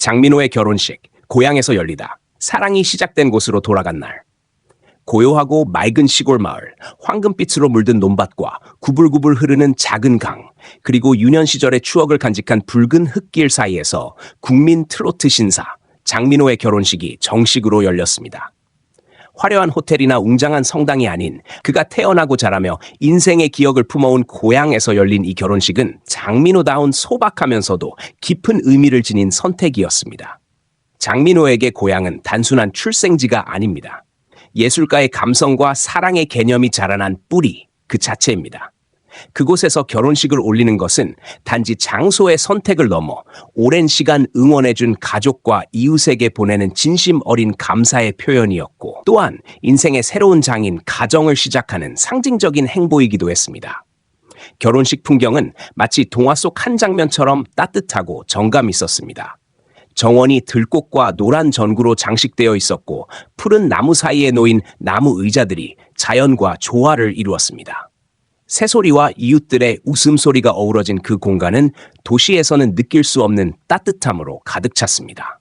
장민호의 결혼식, 고향에서 열리다. 사랑이 시작된 곳으로 돌아간 날. 고요하고 맑은 시골 마을, 황금빛으로 물든 논밭과 구불구불 흐르는 작은 강, 그리고 유년 시절의 추억을 간직한 붉은 흙길 사이에서 국민 트로트 신사, 장민호의 결혼식이 정식으로 열렸습니다. 화려한 호텔이나 웅장한 성당이 아닌 그가 태어나고 자라며 인생의 기억을 품어온 고향에서 열린 이 결혼식은 장민호다운 소박하면서도 깊은 의미를 지닌 선택이었습니다. 장민호에게 고향은 단순한 출생지가 아닙니다. 예술가의 감성과 사랑의 개념이 자라난 뿌리 그 자체입니다. 그곳에서 결혼식을 올리는 것은 단지 장소의 선택을 넘어 오랜 시간 응원해준 가족과 이웃에게 보내는 진심 어린 감사의 표현이었고 또한 인생의 새로운 장인 가정을 시작하는 상징적인 행보이기도 했습니다. 결혼식 풍경은 마치 동화 속 한 장면처럼 따뜻하고 정감 있었습니다. 정원이 들꽃과 노란 전구로 장식되어 있었고 푸른 나무 사이에 놓인 나무 의자들이 자연과 조화를 이루었습니다. 새소리와 이웃들의 웃음소리가 어우러진 그 공간은 도시에서는 느낄 수 없는 따뜻함으로 가득 찼습니다.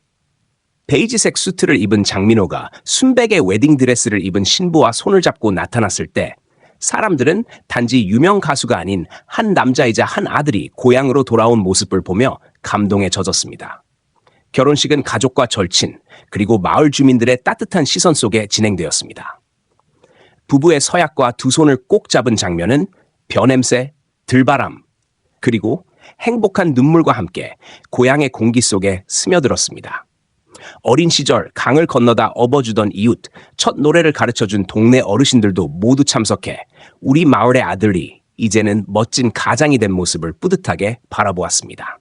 베이지색 수트를 입은 장민호가 순백의 웨딩드레스를 입은 신부와 손을 잡고 나타났을 때 사람들은 단지 유명 가수가 아닌 한 남자이자 한 아들이 고향으로 돌아온 모습을 보며 감동에 젖었습니다. 결혼식은 가족과 절친, 그리고 마을 주민들의 따뜻한 시선 속에 진행되었습니다. 부부의 서약과 두 손을 꼭 잡은 장면은 벼냄새, 들바람, 그리고 행복한 눈물과 함께 고향의 공기 속에 스며들었습니다. 어린 시절 강을 건너다 업어주던 이웃, 첫 노래를 가르쳐준 동네 어르신들도 모두 참석해 우리 마을의 아들이 이제는 멋진 가장이 된 모습을 뿌듯하게 바라보았습니다.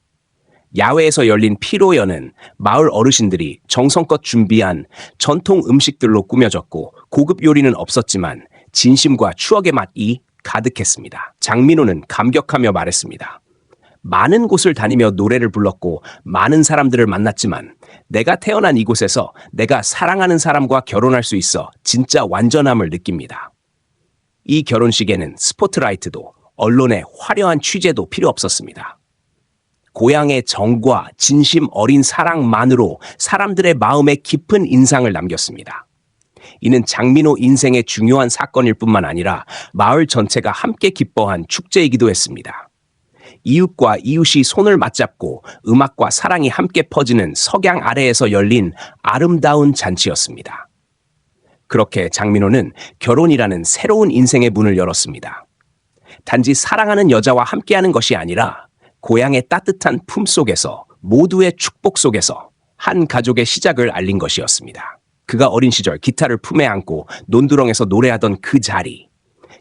야외에서 열린 피로연은 마을 어르신들이 정성껏 준비한 전통 음식들로 꾸며졌고 고급 요리는 없었지만 진심과 추억의 맛이 가득했습니다. 장민호는 감격하며 말했습니다. 많은 곳을 다니며 노래를 불렀고 많은 사람들을 만났지만 내가 태어난 이곳에서 내가 사랑하는 사람과 결혼할 수 있어 진짜 완전함을 느낍니다. 이 결혼식에는 스포트라이트도 언론의 화려한 취재도 필요 없었습니다. 고향의 정과 진심 어린 사랑만으로 사람들의 마음에 깊은 인상을 남겼습니다. 이는 장민호 인생의 중요한 사건일 뿐만 아니라 마을 전체가 함께 기뻐한 축제이기도 했습니다. 이웃과 이웃이 손을 맞잡고 음악과 사랑이 함께 퍼지는 석양 아래에서 열린 아름다운 잔치였습니다. 그렇게 장민호는 결혼이라는 새로운 인생의 문을 열었습니다. 단지 사랑하는 여자와 함께하는 것이 아니라 고향의 따뜻한 품 속에서 모두의 축복 속에서 한 가족의 시작을 알린 것이었습니다. 그가 어린 시절 기타를 품에 안고 논두렁에서 노래하던 그 자리.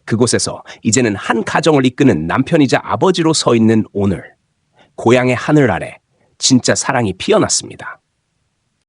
그곳에서 이제는 한 가정을 이끄는 남편이자 아버지로 서 있는 오늘. 고향의 하늘 아래 진짜 사랑이 피어났습니다.